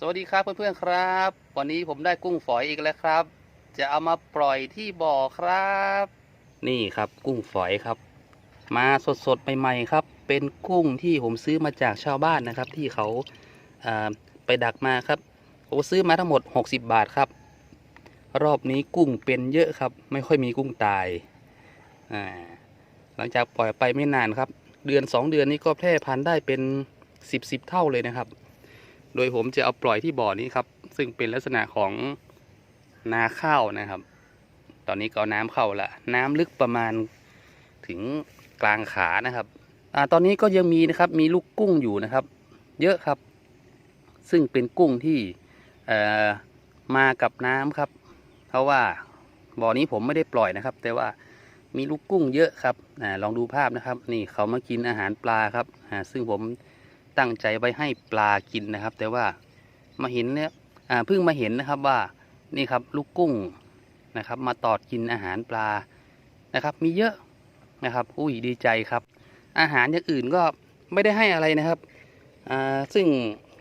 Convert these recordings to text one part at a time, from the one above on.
สวัสดีครับเพื่อนๆครับ วันนี้ผมได้กุ้งฝอยอีกแล้วครับ จะเอามาปล่อยที่บ่อครับ นี่ครับกุ้งฝอยครับ มาสดๆใหม่ๆครับ เป็นกุ้งที่ผมซื้อมาจากชาวบ้านนะครับ ที่เขาาไปดักมาครับผมซื้อมาทั้งหมด 60 บาทครับ รอบนี้กุ้งเป็นเยอะครับ ไม่ค่อยมีกุ้งตายาหลังจากปล่อยไปไม่นานครับ เดือน 2 เดือนนี้ก็แพร่พันธุ์ได้เป็น 10 10เท่าเลยนะครับ โดยผมจะเอาปล่อยที่บ่อนี้ครับ ซึ่งเป็นลักษณะของนาข้าวนะครับ ตอนนี้ก็เอาน้ำเข้าละน้ำลึกประมาณถึงกลางขานะครับอ่าตอนนี้ก็ยังมีนะครับมีลูกกุ้งอยู่นะครับ เยอะครับ ซึ่งเป็นกุ้งที่มากับน้ำครับ เพราะว่าบ่อนี้ผมไม่ได้ปล่อยนะครับ แต่ว่ามีลูกกุ้งเยอะครับอลองดูภาพนะครับ นี่เขามากินอาหารปลาครับซึ่งผม ตั้งใจไว้ให้ปลากินนะครับ แต่ว่ามาเห็นเนี่ยเพิ่งมาเห็นนะครับว่านี่ครับลูกกุ้งนะครับ มาตอดกินอาหารปลานะครับ มีเยอะนะครับ อุ้ยดีใจครับ อาหารอย่างอื่นก็ไม่ได้ให้อะไรนะครับอ่าซึ่ง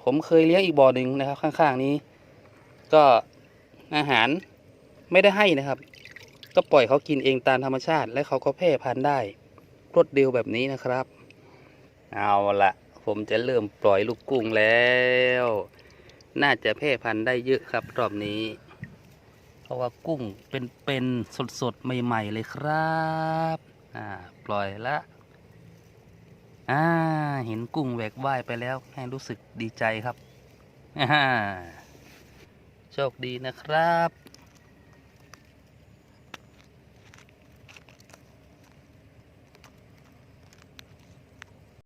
ผมเคยเลี้ยงอีกบ่อหนึ่งนะครับ ข้างๆนี้ ก็อาหารไม่ได้ให้นะครับ ก็ปล่อยเขากินเองตามธรรมชาติ และเขาก็แพร่พันธุ์ได้รวดเร็วแบบนี้นะครับ เอาละ ผมจะเริ่มปล่อยลูกกุ้งแล้ว น่าจะแพร่พันธุ์ได้เยอะครับรอบนี้ เพราะว่ากุ้งเป็นเป็นสดสดๆ ใหม่ ๆ เลยครับอ่าปล่อยละอ่าเห็นกุ้งแหวกว่ายไปแล้วให้รู้สึกดีใจครับอ่าโชคดีนะครับ